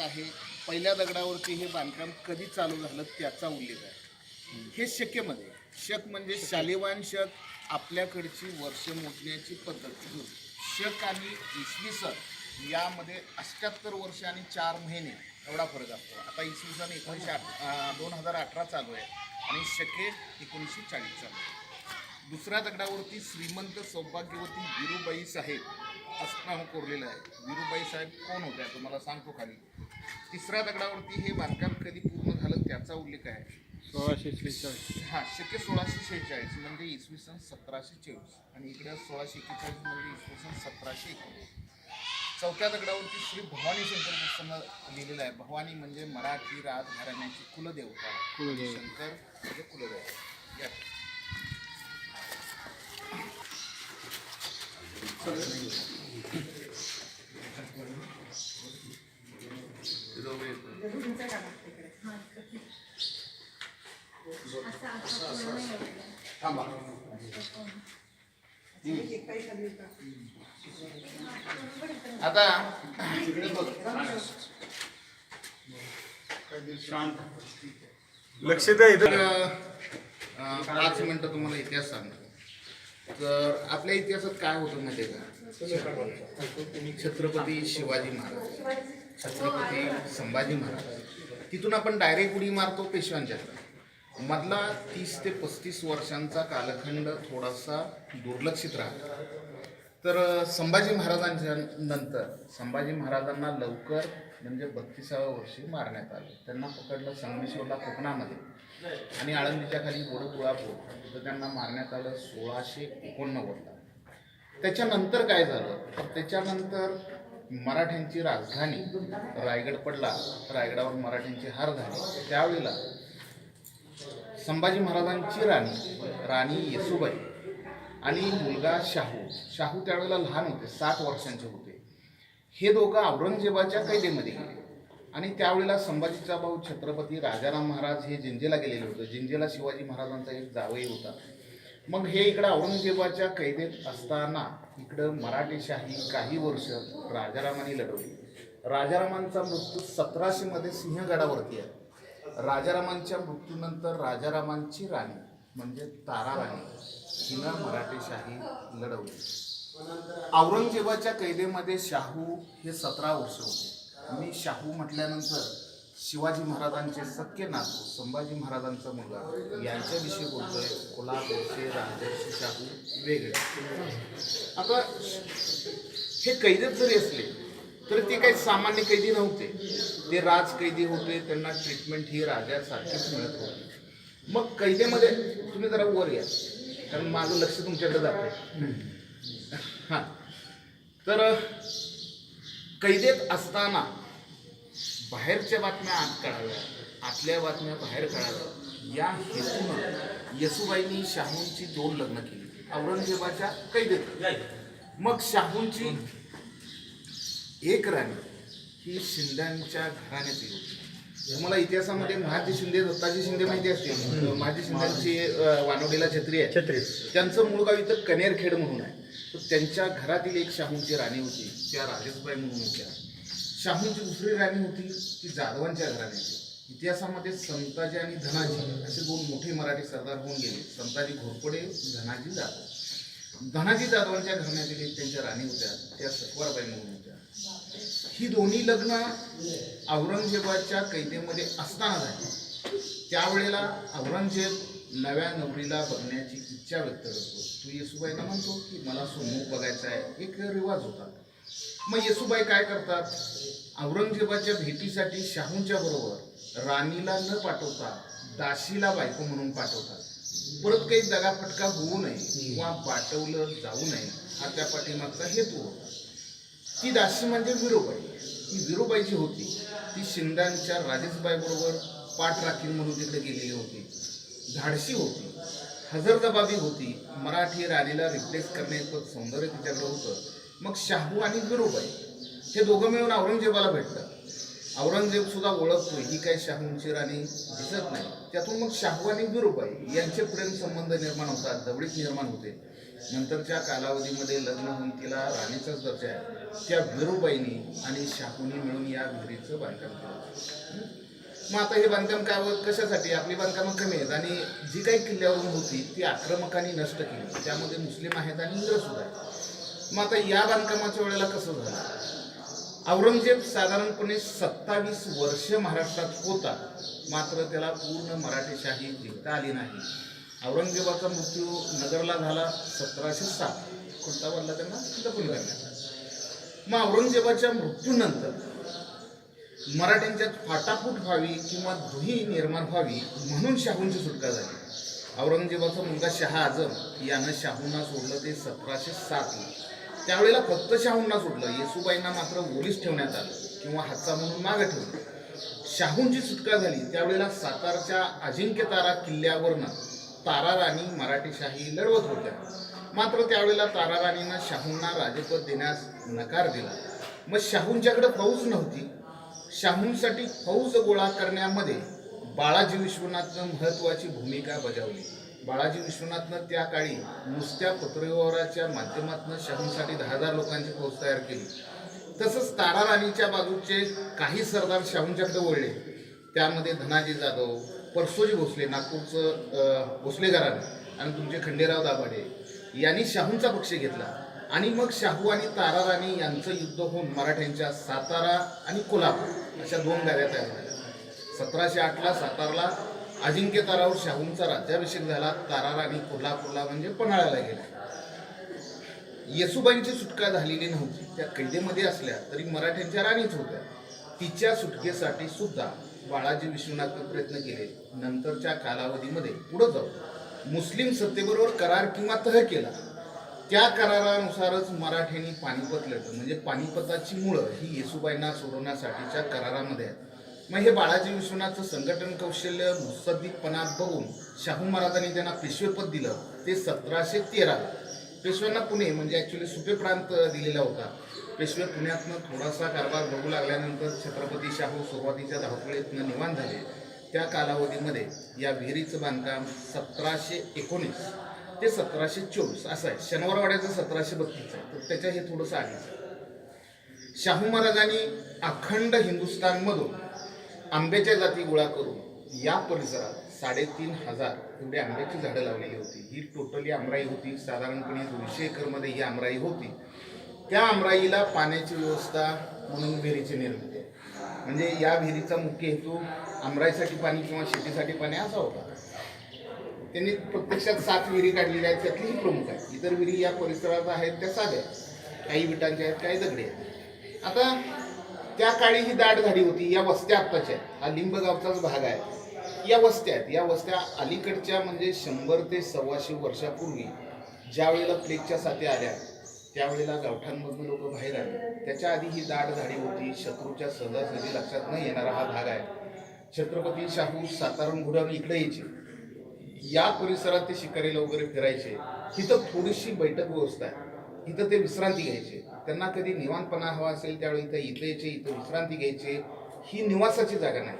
आहे. पहिल्या दगडावरती हे बांधकाम कधी चालू झालं त्याचा उल्लेख आहे. हे शक्यमध्ये म्हणजे, शक म्हणजे शालिवान शक आपल्याकडची वर्ष मोजण्याची पद्धत शक आणि इसवी सन यामध्ये अष्ट्याहत्तर वर्ष आणि चार महिने एवढा फरक असतो. आता इसवी सन एकोणीसशे आठ दोन हजार अठरा चालू आहे आणि शके एकोणीसशे चाळीस चालू आहे. दुसऱ्या दगडावरती श्रीमंत सौभाग्यवती गिरुबाई साहेब असं नाव कोरलेलं आहे. विरुबाई साहेब कोण होत्या तुम्हाला सांगतो खाली. तिसऱ्या दगडावरती हे बांधकाम कधी पूर्ण झालं त्याचा उल्लेख आहे. सोळाशे शेहेचाळीस. हा शक्य सोळाशे शेहेचाळीस म्हणजे इसवी सन सतराशे चोवीस आणि इकडे सोळाशे एक्केचाळीस म्हणजे इसवी सन सतराशे एकोणीस. चौथ्या दगडावरती श्री भवानी शंकर पुस्तकानं लिहिलेलं आहे. भवानी म्हणजे मराठी राजघराण्याची कुलदेवता. कुलदेवता. शंकर म्हणजे कुलदेवता या. थांबा आता लक्ष द्या इथं. पाच मिनिटं तुम्हाला इतिहास सांगतो. तर आपल्या इतिहासात काय होतं माहिती का? छत्रपती शिवाजी महाराज. छत्रपती संभाजी महाराज. तिथून आपण डायरेक्ट उडी मारतो पेशव्यांच्या. मधला तीस ते पस्तीस वर्षांचा कालखंड थोडासा दुर्लक्षित राहतो. तर संभाजी महाराजांच्या नंतर संभाजी महाराजांना लवकर म्हणजे बत्तीसाव्या वर्षी मारण्यात आले. त्यांना पकडलं संगमेश्वरला कोकणामध्ये. आणि आळंदीच्या खाली गोडपुळापूर तर त्यांना मारण्यात आलं सोळाशे एकोणनव्वदला. त्याच्यानंतर काय झालं? तर त्याच्यानंतर मराठ्यांची राजधानी रायगड पडला. रायगडावर मराठ्यांची हार झाली. त्यावेळेला संभाजी महाराजांची राणी राणी येसुबाई आणि मुलगा शाहू. शाहू त्यावेळेला लहान होते सात वर्षांचे होते. हे दोघं औरंगजेबाच्या कैदेमध्ये गेले. आणि त्यावेळेला संभाजीचा भाऊ छत्रपती राजाराम महाराज हे जिंजेला गेलेले होते. जिंजेला शिवाजी महाराजांचा एक जावई होता. मग हे इकडं औरंगजेबाच्या कैदेत असताना इकडं मराठेशाही काही वर्ष राजारामाने लढवली. राजारामांचा मृत्यू सतराशेमध्ये सिंहगडावरती आहे. राजारामांच्या मृत्यूनंतर राजारामांची राणी म्हणजे तारा राणी हिनं मराठेशाही लढवली. औरंगजेबाच्या कैदेमध्ये शाहू हे सतरा वर्ष होते. मी शाहू म्हटल्यानंतर शिवाजी महाराजांचे सख्य नातू संभाजी महाराजांचा मुलगा यांच्याविषयी बोलतोय. कोल्हापूरचे राजर्षी शाहू वेगळे. आता हे कैदेत जरी असले तरी ते काही सामान्य कैदी नव्हते. ते राज कैदी होते त्यांना ट्रीटमेंट ही राजासारखीच मिळत होती. मग कैदेमध्ये तुम्ही जरा वर या कारण माझं लक्ष तुमच्याकडे जात आहे हां. तर कैदेत असताना बाहेरच्या बातम्या आत काढाव्या आतल्या बातम्या बाहेर काढाव्या या हेतून येसुबाईंनी शाहूंची दोन लग्न केली. औरंगजेबाच्या कैदेत. मग शाहूंची एक राणी ही शिंद्यांच्या घराण्यातील होती. तुम्हाला इतिहासामध्ये महाजी शिंदे दत्ताजी शिंदे माहिती असतील. महाजी शिंद्यांची अं, वानवडीला छत्री आहे. छत्री. त्यांचं मूळ गाव इथं कनेरखेड म्हणून आहे. तर त्यांच्या घरातील एक शाहूंची राणी होती. त्या राजेशबाई म्हणून होत्या शाहूंची दुसरी राणी होती ती जाधवांच्या घराण्याची. इतिहासामध्ये संताजी आणि धनाजी असे दोन मोठे मराठी सरदार होऊन गेले. संताजी घोरपडे धनाजी जाधव. धनाजी जाधवांच्या घराण्यातील त्यांच्या राणी होत्या त्या सत्वारबाई म्हणून होत्या. ही दोन्ही लग्न औरंगजेबाच्या कैदेमध्ये असताना झाली. त्यावेळेला औरंगजेब नव्या नवरीला बघण्याची इच्छा व्यक्त करतो. तू येसुबाईला म्हणतो की मला सोन्मुख बघायचा आहे. एक रिवाज होता. मग येसुबाई काय करतात? औरंगजेबाच्या भेटीसाठी शाहूंच्या बरोबर राणीला न पाठवता दाशीला बायको म्हणून पाठवतात. परत काही दगाफटका होऊ नये किंवा पाठवलं जाऊ नये हा त्या पाठीमागचा हेतू होता. ती दासी म्हणजे विरोबाई. ती विरोबाई जी होती ती शिंद्यांच्या राजेशबाई बरोबर पाठ राखील म्हणून तिकडे गेलेली होती. धाडशी होती. हजरदबाबी होती. मराठी राणीला रिप्लेस करण्याचं सौंदर्य तिच्याकडे होतं. मग शाहू आणि विरोबाई हे दोघं मिळून औरंगजेबाला भेटतात. औरंगजेब सुद्धा ओळखतो ही काही शाहूंची राणी दिसत नाही. त्यातून मग शाहू आणि विरोबाई यांचे प्रेम संबंध निर्माण होतात जवळीक निर्माण होते. नंतरच्या कालावधीमध्ये लग्न होऊन तिला राणीचाच दर्जा आहे. त्या विरुबाईनी आणि शाहूनी मिळून या विहिरीचं बांधकाम केलं. मग आता हे बांधकाम काय कशासाठी? आपली बांधकामं कमी आहेत आणि जी काही किल्ल्यावरून होती ती आक्रमकांनी नष्ट केली. त्यामध्ये मुस्लिम आहेत आणि इंग्रज सुद्धा आहेत. मग आता या बांधकामाच्या वेळेला कसं झालं? औरंगजेब साधारणपणे सत्तावीस वर्ष महाराष्ट्रात होता. मात्र त्याला पूर्ण मराठीशाही जिंकता आली नाही. औरंगजेबाचा मृत्यू नगरला झाला सतराशे सात. कोणता बनला त्यांना दफन करण्यात मग औरंगजेबाच्या मृत्यूनंतर मराठ्यांच्यात फाटाफूट व्हावी किंवा दुही निर्माण व्हावी म्हणून शाहूंची सुटका झाली. औरंगजेबाचा मुलगा शहा आझम यानं शाहूंना सोडलं ते सतराशे सातला त्यावेळेला फक्त शाहूंना सोडलं येसुबाईंना मात्र ओलीस ठेवण्यात आलं किंवा हातचा म्हणून मागे ठेवलं. शाहूंची सुटका झाली. त्यावेळेला सातारच्या अजिंक्य तारा किल्ल्यावरनं तारा राणी मराठीशाही लढवत होत्या. मात्र त्यावेळेला तारा राणीनं शाहूंना राजपद देण्यास नकार दिला. मग शाहूंच्याकडे फौज नव्हती. शाहूंसाठी फौज गोळा करण्यामध्ये बाळाजी विश्वनाथनं महत्त्वाची भूमिका बजावली. बाळाजी विश्वनाथनं त्या काळी नुसत्या पत्रव्यवहाराच्या माध्यमातून शाहूंसाठी दहा हजार लोकांची फौज तयार केली. तसंच तारा राणीच्या बाजूचे काही सरदार शाहूंच्याकडे वळले. त्यामध्ये धनाजी जाधव परसोजी भोसले नागपूरचं भोसले घराणे आणि तुमचे खंडेराव दाभाडे यांनी शाहूंचा पक्ष घेतला. आणि मग शाहू आणि तारा राणी यांचं युद्ध होऊन मराठ्यांच्या सातारा आणि कोल्हापूर अशा दोन गाड्या तयार झाल्या. सतराशे आठला सातारला अजिंक्य तारावर शाहूंचा राज्याभिषेक झाला. तारा राणी कोल्हापूरला म्हणजे पन्हाळ्याला गेल्या. येसुबाईंची सुटका झालेली नव्हती. त्या कैदेमध्ये असल्या तरी मराठ्यांच्या राणीच होत्या. तिच्या सुटकेसाठी सुद्धा बाळाजी विश्वनाथनं प्रयत्न केले. नंतरच्या कालावधीमध्ये पुढे जाऊ मुस्लिम सत्तेबरोबर करार किंवा तह केला. त्या करारानुसारच मराठ्यांनी पानिपत लढलं. म्हणजे पानिपताची मुळं ही येसुबाईंना सोडवण्यासाठीच्या करारामध्ये आहेत. मग हे बाळाजी विश्वनाथचं संघटन कौशल्य मुत्सद्दीकपणा बघून शाहू महाराजांनी त्यांना पेशवेपद दिलं. ते सतराशे तेराला पेशव्यांना पुणे म्हणजे ॲक्च्युली सुपे प्रांत दिलेला होता. पेशवे पुण्यातनं थोडासा कारभार बघू लागल्यानंतर छत्रपती शाहू सुरुवातीच्या धावपळीतनं निवांत झाले. त्या कालावधीमध्ये या विहिरीचं बांधकाम सतराशे एकोणीस ते सतराशे चोवीस असं आहे. शनिवारवाड्याचं सतराशे बत्तीस आहे. तर त्याच्या हे थोडंसं आधीच. शाहू महाराजांनी अखंड हिंदुस्थानमधून आंब्याच्या जाती गोळा करून या परिसरात साडेतीन हजार एवढी आंब्याची झाडं लावलेली होती. ही टोटली आमराई होती. साधारणपणे दोनशे एकरमध्ये ही आमराई होती. त्या आमराईला पाण्याची व्यवस्था म्हणून विहिरीची निर्मिती आहे. म्हणजे या विहिरीचा मुख्य हेतू आमराईसाठी पाणी किंवा शेतीसाठी पाणी असा होता. त्यांनी प्रत्यक्षात सात विहिरी काढलेल्या आहेत. त्यातली ही प्रमुख आहे इतर विहिरी या परिसरात आहेत. त्या साध्या आहेत. काही विटांच्या आहेत काही दगडी आहेत. आता त्या काळी ही दाट झाडी होती या वस्त्या आत्ताच्या आहेत. हा लिंब गावचाच भाग आहे. या वस्त्या आहेत. या वस्त्या अलीकडच्या म्हणजे शंभर ते सव्वाशे वर्षापूर्वी ज्या वेळेला प्लेगच्या साथी आल्या त्यावेळेला गावठांमधून लोक बाहेर आले. त्याच्या आधी ही दाट झाडी होती. शत्रूच्या सहजासहजी लक्षात न येणारा हा भाग आहे. छत्रपती शाहू सातारण घोड्यावर इकडे यायचे. या परिसरात ते शिकारीला वगैरे फिरायचे. इथं थोडीशी बैठक व्यवस्था आहे. इथं ते विश्रांती घ्यायचे. त्यांना कधी निवांतपणा हवा असेल त्यावेळी इथं इथं यायचे इथं विश्रांती घ्यायचे. ही निवासाची जागा नाही.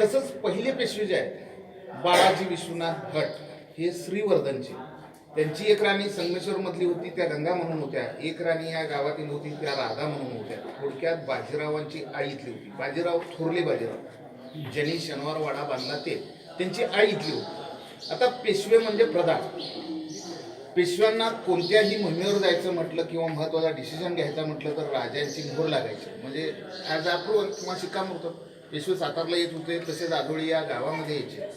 तसंच पहिले पेशवे जे आहेत बाळाजी विश्वनाथ भट हे श्रीवर्धनचे. त्यांची एक राणी संगमेश्वरमधली होती त्या गंगा म्हणून होत्या. एक राणी या गावातील होती त्या राधा म्हणून होत्या. थोडक्यात बाजीरावांची आई इथली होती. बाजीराव थोरले बाजीराव. ज्यांनी शनिवारवाडा बांधला ते. त्यांची आई इथली होती. आता पेशवे म्हणजे प्रधान. पेशव्यांना कोणत्याही मोहिमेवर जायचं म्हटलं किंवा महत्त्वाचा डिसिजन घ्यायचा म्हटलं तर राजांची मोहर लागायची. म्हणजे ॲज अप्रुव्हल किंवा शिक्कामोर्तब. पेशवे सातारला येत होते तसेच आदोळी या गावामध्ये यायचे.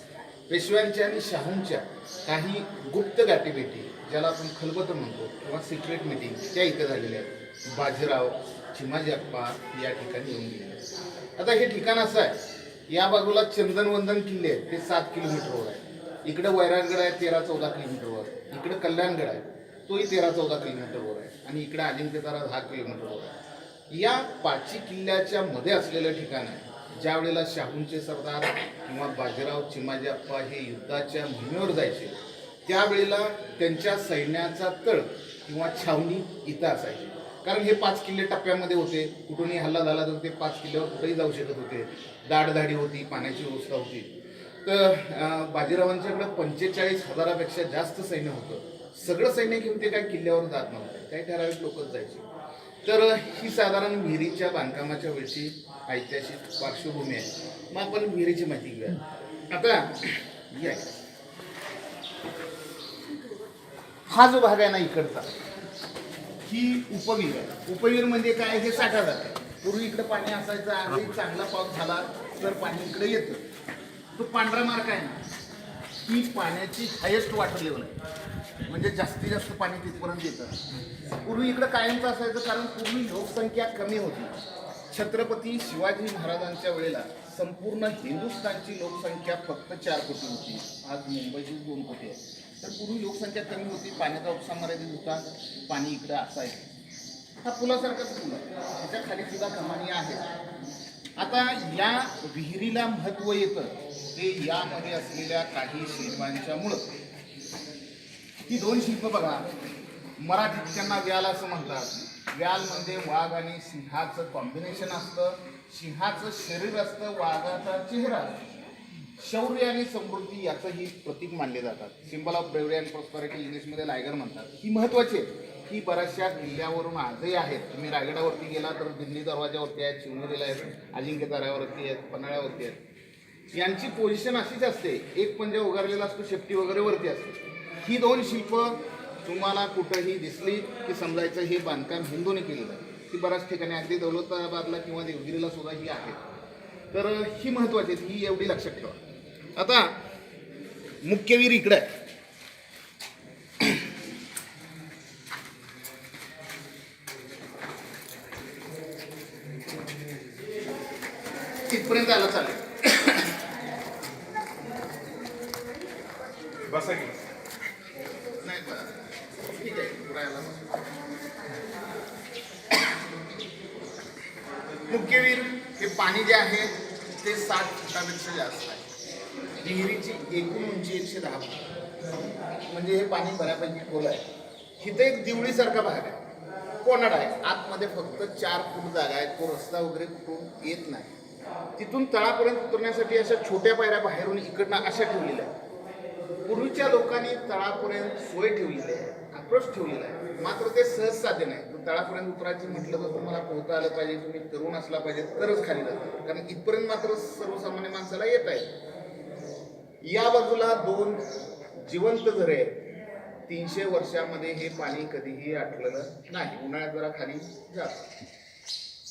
पेशव्यांच्या आणि शाहूंच्या काही गुप्त गाठीभेटी ज्याला आपण खलबत म्हणतो किंवा सिक्रेट मिटिंग त्या इथं झालेल्या आहेत. बाजीराव चिमाजी अप्पा या ठिकाणी येऊन गेले आता हे ठिकाण असं आहे या बाजूला चंदनवंदन किल्ले आहेत ते सात किलोमीटरवर आहे. इकडे वैराटगड आहे तेरा चौदा किलोमीटरवर इकडं कल्याणगड आहे. तोही तेरा चौदा किलोमीटरवर आहे. आणि इकडे अजिंक्यतारा दहा किलोमीटरवर आहे. या पाची किल्ल्याच्या मध्ये असलेलं ठिकाण आहे. ज्या वेळेला शाहूंचे सरदार किंवा बाजीराव चिमाजीअप्पा हे युद्धाच्या मोहिमेवर जायचे त्यावेळेला त्यांच्या सैन्याचा तळ किंवा छावणी इथं असायची. कारण हे पाच किल्ले टप्प्यामध्ये होते. कुठूनही हल्ला झाला तर ते पाच किल्ल्यावर कुठेही जाऊ शकत होते. दाढदाढी होती पाण्याची व्यवस्था होती. तर अं, बाजीरावांच्याकडे पंचेचाळीस हजारापेक्षा जास्त सैन्य होतं. सगळं सैन्य घेऊन ते काय किल्ल्यावर जात नव्हतं. काही ठराविक लोकच जायचे. तर ही साधारण विहिरीच्या बांधकामाच्या वेळची ऐतिहासिक पार्श्वभूमी आहे. मग आपण विहिरीची माहिती घेऊया. आता या हा जो भाग आहे ना इकडचा ही उपविहीर आहे. उपविहीर म्हणजे काय? हे साठा जात पूर्वी इकडे पाणी असायचं आजही चांगला पाऊस झाला तर पाणी इकडे येतं. तो पांढरा मार्ग आहे ना ती पाण्याची हायेस्ट वॉटर लेवल आहे. म्हणजे जास्तीत जास्त पाणी तिथपर्यंत येतं पूर्वी इकडं कायमचं असायचं कारण पूर्वी लोकसंख्या कमी होती. छत्रपती शिवाजी महाराजांच्या वेळेला संपूर्ण हिंदुस्थानची लोकसंख्या फक्त चार कोटी होती. आज मुंबईची दोन कोटी आहे तर पूर्वी लोकसंख्या कमी होती पाण्याचा उपसा मर्यादित होता पाणी इकडं असायचं हा पुलासारखाच पूल आहे. त्याच्याखाली सुद्धा कमानी आहे. आता या विहिरीला महत्त्व येतं. ते यामध्ये असलेल्या काही शिल्पांच्या मुळं ही दोन शिल्प बघा. मराठीत त्यांना व्याल असं म्हणतात. व्याल म्हणजे वाघ आणि सिंहाचं कॉम्बिनेशन असतं. सिंहाचं शरीर असतं वाघाचा चेहरा. असतो शौर्य आणि समृद्धी याचंही प्रतीक मानले जातात. Symbol of bravery and prosperity इंग्लिशमध्ये लायगर म्हणतात. ही महत्वाची आहे. ही बऱ्याचशा किल्ल्यावरून आजही आहेत. तुम्ही रायगडावरती गेला तर दिल्ली दरवाजावरती आहेत शिवनेरीला आहेत अजिंक्य दऱ्यावरती आहेत पन्हाळ्यावरती आहेत. यांची पोझिशन अशीच असते. एक पंजा उगारलेला असतो शेपटी वगैरे वरती असते. ही दोन शिल्प तुम्हाला कुठंही दिसली की समजायचं हे बांधकाम हिंदूने केलेलं आहे. ती बऱ्याच ठिकाणी अगदी दौलताबादला किंवा देवगिरीला सुद्धा ही आहे. तर ही महत्त्वाची आहे ही एवढी लक्षात ठेवा. आता मुख्यवीर इकडे आहे तिथपर्यंत आलं चालेल बसा की नाही बरं. ठीक आहे पुरायला मुख्यवीर हे पाणी जे आहे ते साठ फुटापेक्षा जास्त आहे. विहिरीची एकूण उंची एकशे दहा फूट. म्हणजे हे पाणी बऱ्यापैकी खोल आहे. इथे एक दिवळीसारखा भाग आहे. कोणाडा आहे? आतमध्ये फक्त चार फूट जागा आहे. तो रस्ता वगैरे कुठून येत नाही. तिथून तळापर्यंत उतरण्यासाठी अशा छोट्या पायऱ्या बाहेरून इकडनं अशा ठेवलेल्या आहेत. पूर्वीच्या लोकांनी तळापर्यंत सोय ठेवलेली आहे. अप्रोच ठेवलेला आहे. मात्र ते सहज साध्य नाही. तळापर्यंत उतरायचं म्हटलं तर तुम्हाला पोहता आलं पाहिजे तुम्ही तरुण असला पाहिजे तरच खाली जातं. कारण इथपर्यंत मात्र सर्वसामान्य माणसाला येत आहे या बाजूला दोन जिवंत घरे आहेत. तीनशे वर्षामध्ये हे पाणी कधीही आटलेलं नाही. उन्हाळ्यात जरा खाली जात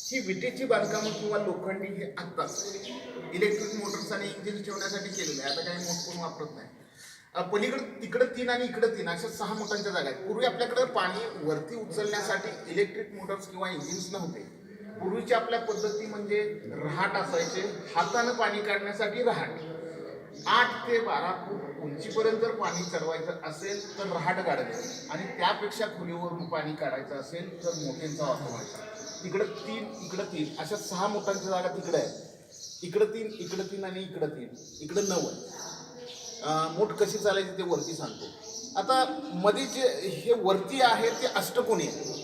ही विटेची बांधकामं किंवा लोखंडी हे आत्ताच. इलेक्ट्रिक मोटर्स आणि इंजिन ठेवण्यासाठी केलेलं आहे. आता काही मोठ कोण वापरत नाही. पलीकडं तिकडं तीन आणि इकडं तीन अशा सहा मोटांच्या जागा आहेत. पूर्वी आपल्याकडे पाणी वरती उचलण्यासाठी इलेक्ट्रिक मोटर्स किंवा इंजिन्स नव्हते. पूर्वीच्या आपल्या पद्धती म्हणजे रहाट असायचे हातानं पाणी काढण्यासाठी रहाट. आठ ते बारा फूट उंचीपर्यंत जर पाणी चढवायचं असेल तर रहाट काढायचं आणि त्यापेक्षा खोलीवरून पाणी काढायचं असेल तर मोठ्यांचा वापर व्हायचा. तिकडं तीन इकडं तीन अशा सहा मोठ्यांच्या जागा तिकडे आहेत. इकडं तीन इकडं तीन आणि इकडं तीन. इकडं नऊ आहे मोठ कशी चालायची ते वरती सांगतो. आता मध्ये जे हे वरती आहे ते अष्टकोनी आहे.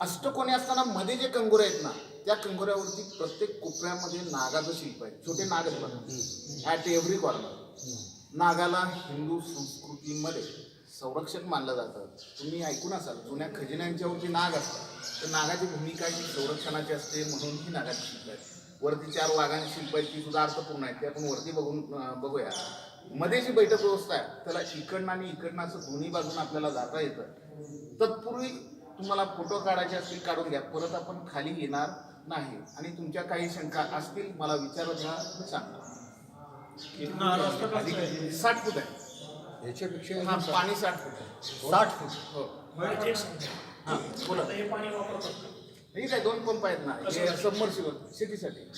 अष्टकोनी असताना मध्ये जे कंगोरे आहेत ना त्या कंगोऱ्यावरती प्रत्येक कोपऱ्यामध्ये नागाचं शिल्प आहे. छोटे नाग आहेत बघा. ॲट एव्हरी कॉर्नर नागाला हिंदू संस्कृतीमध्ये संरक्षक मानलं जातं. तुम्ही ऐकून असाल जुन्या खजिन्यांच्यावरती नाग असतात. तर नागाची भूमिका ही संरक्षणाची असते म्हणून ही नागाची शिल्प आहे. वरती चार वाघांची शिल्प आहेत ती सुद्धा अर्थपूर्ण आहेत. ते आपण वरती बघून बघूया. मध्ये जी बैठक व्यवस्था आहे. त्याला इकडनं आणि इकडनं असं दोन्ही बाजून आपल्याला जाता येतं. तत्पूर्वी तुम्हाला फोटो काढायचे असतील काढून घ्या. परत आपण खाली येणार नाही. आणि तुमच्या काही शंका असतील मला विचारत राहा सांगा. साठ फूट आहे. याच्यापेक्षा हा पाणी साठ फूट आहे. साठ फूट. हो. हा. बोला. ठीक आहे दोन पंप आहेत ना? हे सबमर्सिबल शेतीसाठी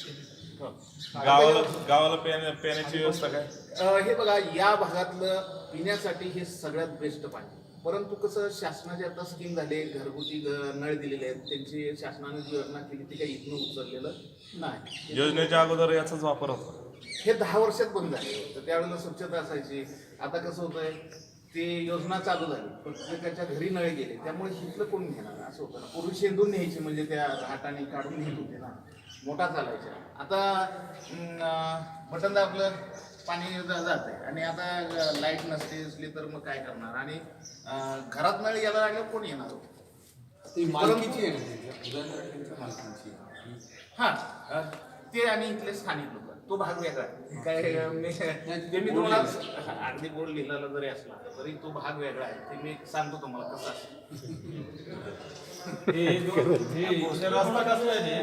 हो. गावाला गावाला पिण्या पिण्याची व्यवस्था काय? अ, हे बघा या भागातलं पिण्यासाठी हे सगळ्यात बेस्ट पाणी. परंतु कसं शासनाचे आता स्कीम झाले घरगुती ग- नळ दिलेले आहेत. त्यांची शासनाने जी योजना केली ती काही इथनं उचललेलं नाही. योजनेच्या अगोदर याचाच वापर होता. हे दहा वर्षात बंद झाले तर त्यावेळेला स्वच्छता असायची. आता कसं होतंय ते योजना चालू झाली. प्रत्येकाच्या घरी नळ गेले. त्यामुळे हिथलं कोण घेणार? असं होतं ना. पूर्वी शेंदून न्यायची म्हणजे त्या घाटाने काढून नेत होते ना. मोठा चालायचा. आता बटन दाबलं पाणी जाते आणि आता लाइट नसते असली तर मग काय करणार? आणि घरात नळ यायला लागल्यावर कोण येणार? ती मालकीची आहे ती, हा. आणि इथले स्थानिक लोक. तो भाग वेगळा आहे. काय मी ते मी तुम्हाला अगदी बोर्ड लिहिलेला जरी असला तरी तो भाग वेगळा आहे ते मी सांगतो तुम्हाला कसा रस्ता कसला आहे